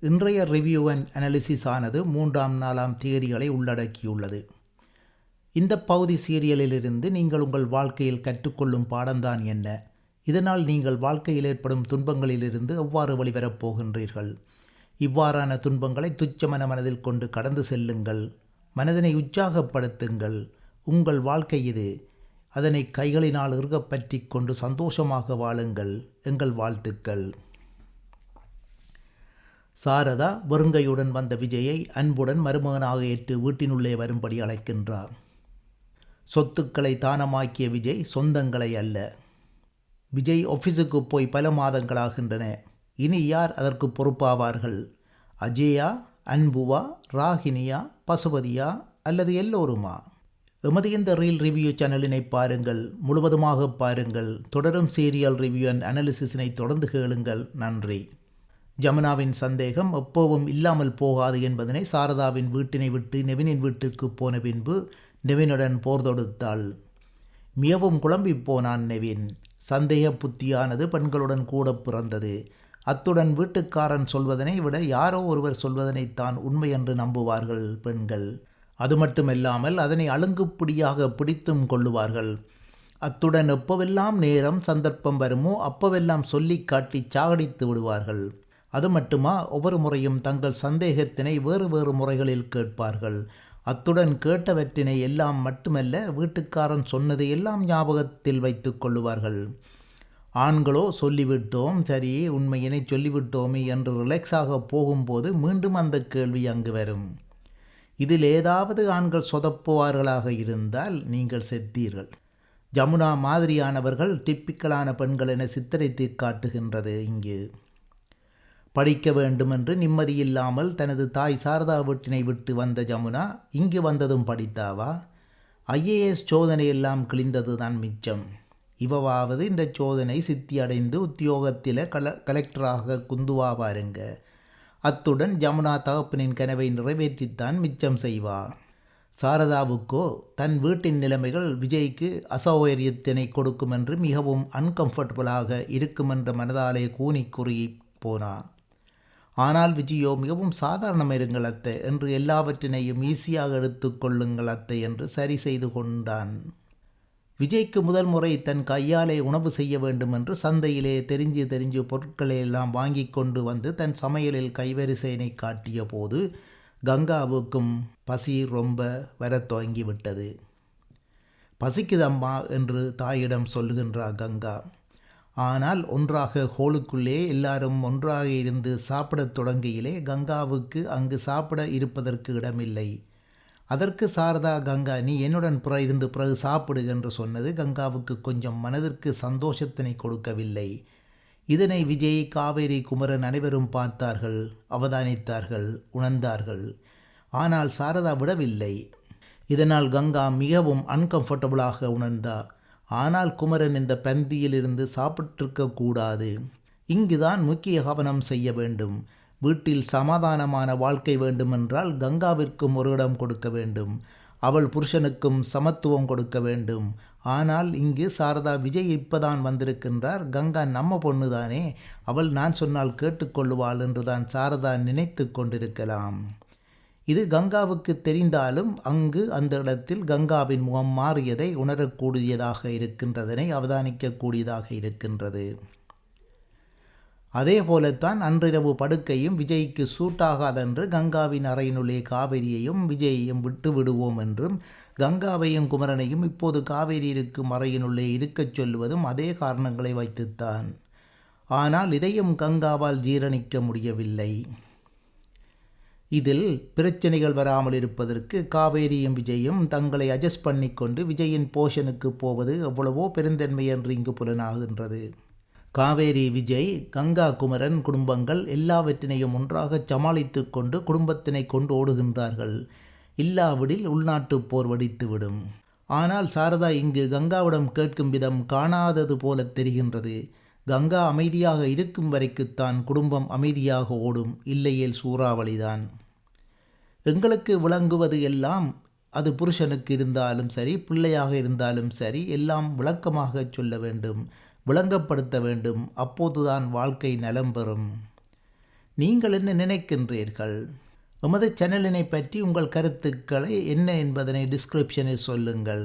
இன்றைய review and analysis ஆனது மூன்றாம் நாலாம் தேதிகளை உள்ளடக்கியுள்ளது. இந்த பகுதி சீரியலிலிருந்து நீங்கள் உங்கள் வாழ்க்கையில் கற்றுக்கொள்ளும் பாடம்தான் என்ன? இதனால் நீங்கள் வாழ்க்கையில் ஏற்படும் துன்பங்களிலிருந்து எவ்வாறு வழிவரப் போகின்றீர்கள்? இவ்வாறான துன்பங்களை துச்சமன மனதில் கொண்டு கடந்து செல்லுங்கள். மனதினை உற்சாகப்படுத்துங்கள். உங்கள் வாழ்க்கை இது. அதனை கைகளினால் இறுகப் பற்றி கொண்டு சந்தோஷமாக வாழுங்கள். எங்கள் வாழ்த்துக்கள். சாரதா வெறுங்கையுடன் வந்த விஜயை அன்புடன் மருமகனாக ஏற்று வீட்டினுள்ளே வரும்படி அழைக்கின்றார். சொத்துக்களை தானமாக்கிய விஜய் சொந்தங்களை அல்ல. விஜய் ஆஃபீஸுக்கு போய் பல மாதங்களாகின்றன இனி யார் அதற்கு பொறுப்பாவார்கள்? அஜயா அன்புவா ராகினியா பசுபதியா அல்லது எல்லோருமா? எமது இந்த ரீல் ரிவ்யூ சேனலினை பாருங்கள் முழுவதுமாக பாருங்கள் தொடரும் சீரியல் ரிவ்யூ அண்ட் அனாலிசிஸினை தொடர்ந்து கேளுங்கள். நன்றி. ஜமுனாவின் சந்தேகம் எப்போவும் இல்லாமல் போகாது என்பதனை சாரதாவின் வீட்டினை விட்டு நெவினின் வீட்டிற்கு போன பின்பு நெவினுடன் போர் தொடுத்தாள். மிகவும் குழம்பிப் போனான் நெவின். சந்தேக புத்தியானது பெண்களுடன் கூட பிறந்தது. அத்துடன் வீட்டுக்காரன் சொல்வதனை விட யாரோ ஒருவர் சொல்வதனைத்தான் உண்மை என்று நம்புவார்கள் பெண்கள். அது மட்டுமல்லாமல் அதனை அழுங்குப்பிடியாக பிடித்தும் கொள்ளுவார்கள். அத்துடன் எப்போவெல்லாம் நேரம் சந்தர்ப்பம் வருமோ அப்போவெல்லாம் சொல்லி காட்டி சாகடித்து விடுவார்கள். அது மட்டுமா? ஒவ்வொரு முறையும் தங்கள் சந்தேகத்தினை வேறு வேறு முறைகளில் கேட்பார்கள். அத்துடன் கேட்டவற்றினை எல்லாம் மட்டுமல்ல வீட்டுக்காரன் சொன்னதை எல்லாம் ஞாபகத்தில் வைத்து கொள்ளுவார்கள். ஆண்களோ சொல்லிவிட்டோம். சரி உண்மையினை சொல்லிவிட்டோமே என்று ரிலாக்ஸாக போகும்போது மீண்டும் அந்த கேள்வி அங்கு வரும். இதில் ஏதாவது ஆண்கள் சொதப்புவார்களாக இருந்தால் நீங்கள் செத்தீர்கள். ஜமுனா மாதிரியானவர்கள் டிப்பிக்கலான பெண்கள் என சித்தரித்து காட்டுகின்றது இங்கு. படிக்க வேண்டுமென்று நிம்மதியில்லாமல் தனது தாய் சாரதா வீட்டினை விட்டு வந்த ஜமுனா இங்கு வந்ததும் படித்தாவா? ஐஏஎஸ் சோதனை எல்லாம் கிழிந்தது தான் மிச்சம். இவவாவது இந்த சோதனை சித்தியடைந்து உத்தியோகத்தில் கல கலெக்டராக குந்துவா பாருங்க. அத்துடன் ஜமுனா தகப்பனின் கனவை நிறைவேற்றித்தான் மிச்சம் செய்வார் சாரதாவுக்கோ தன் வீட்டின் நிலைமைகள் விஜய்க்கு அசௌகரியத்தினை கொடுக்கும் என்று மிகவும் அன்கம்ஃபர்டபுளாக இருக்குமென்ற மனதாலே கூனி குறுகி போனார் ஆனால் விஜயோ மிகவும் சாதாரணம் இருங்கள் அத்தை என்று எல்லாவற்றினையும் ஈஸியாக எடுத்துக்கொள்ளுங்கள் அத்தை என்று சரி செய்து கொண்டான். விஜய்க்கு முதல் முறை தன் கையாலே உணவு செய்ய வேண்டும் என்று சந்தையிலே தெரிஞ்சு தெரிஞ்சு பொருட்களை எல்லாம் வாங்கி கொண்டு வந்து தன் சமையலில் கைவரிசையினை காட்டிய போது கங்காவுக்கும் பசி ரொம்ப வரத் துவங்கிவிட்டது. பசிக்குதம்மா என்று தாயிடம் சொல்லுகின்றார் கங்கா. ஆனால் ஒன்றாக ஹோலுக்குள்ளே எல்லாரும் ஒன்றாக இருந்து சாப்பிடத் தொடங்கியிலே கங்காவுக்கு அங்கு சாப்பிட இருப்பதற்கு இடமில்லை. அதற்கு சாரதா கங்கா நீ என்னுடன் புற இருந்து பிறகு சாப்பிடு என்று சொன்னது கங்காவுக்கு கொஞ்சம் மனதிற்கு சந்தோஷத்தினை கொடுக்கவில்லை. இதனை விஜய் காவேரி குமரன் அனைவரும் பார்த்தார்கள் அவதானித்தார்கள் உணர்ந்தார்கள். ஆனால் சாரதா விடவில்லை. இதனால் கங்கா மிகவும் அன்கம்ஃபர்டபுளாக உணர்ந்தார் ஆனால் குமரன் இந்த பந்தியிலிருந்து சாப்பிட்டிருக்க கூடாது இங்குதான் முக்கிய கவனம் செய்ய வேண்டும். வீட்டில் சமாதானமான வாழ்க்கை வேண்டுமென்றால் கங்காவிற்கும் ஒரு இடம் கொடுக்க வேண்டும். அவள் புருஷனுக்கும் சமத்துவம் கொடுக்க வேண்டும். ஆனால் இங்கு சாரதா விஜய் இப்பதான் வந்திருக்கின்றார். கங்கா நம்ம பொண்ணுதானே. அவள் நான் சொன்னால் கேட்டுக்கொள்ளுவாள் என்றுதான் சாரதா நினைத்து கொண்டிருக்கலாம். இது கங்காவுக்கு தெரிந்தாலும் அங்கு அந்த இடத்தில் கங்காவின் முகம் மாறியதை உணரக்கூடியதாக இருக்கின்றதனை அவதானிக்கக்கூடியதாக இருக்கின்றது. அதே போலத்தான் அன்றிரவு படுக்கையும் விஜய்க்கு சூட்டாகாதென்று கங்காவின் அறையினுள்ளே காவேரியையும் விஜயையும் விட்டு விடுவோம் என்றும் கங்காவையும் குமரனையும் இப்போது காவேரி இருக்கும் அறையினுள்ளே இருக்கச் சொல்லுவதும் அதே காரணங்களை வைத்துத்தான். ஆனால் இதையும் கங்காவால் ஜீரணிக்க முடியவில்லை. இதில் பிரச்சனைகள் வராமல் இருப்பதற்கு காவேரியும் விஜயும் தங்களை அட்ஜஸ்ட் பண்ணிக்கொண்டு விஜயின் போஷனுக்கு போவது எவ்வளவோ பெருந்தன்மை என்று இங்கு புலனாகின்றது. காவேரி விஜய் கங்கா குமரன் குடும்பங்கள் எல்லாவற்றினையும் ஒன்றாக சமாளித்து கொண்டு குடும்பத்தினை கொண்டு ஓடுகின்றார்கள். இல்லாவிடில் உள்நாட்டு போர் வடித்துவிடும். ஆனால் சாரதா இங்கு கங்காவிடம் கேட்கும் விதம் காணாதது போல தெரிகின்றது. கங்கா அமைதியாக இருக்கும் வரைக்குத்தான் குடும்பம் அமைதியாக ஓடும் இல்லையேல் சூறாவளிதான். எங்களுக்கு விளங்குவது எல்லாம் அது புருஷனுக்கு இருந்தாலும் சரி பிள்ளையாக இருந்தாலும் சரி எல்லாம் விளக்கமாக சொல்ல வேண்டும் விளங்கப்படுத்த வேண்டும். அப்போதுதான் வாழ்க்கை நலம் பெறும். நீங்கள் என்ன நினைக்கின்றீர்கள்? எமது சேனலினை பற்றி உங்கள் கருத்துக்களை என்ன என்பதனை டிஸ்கிரிப்ஷனில் சொல்லுங்கள்.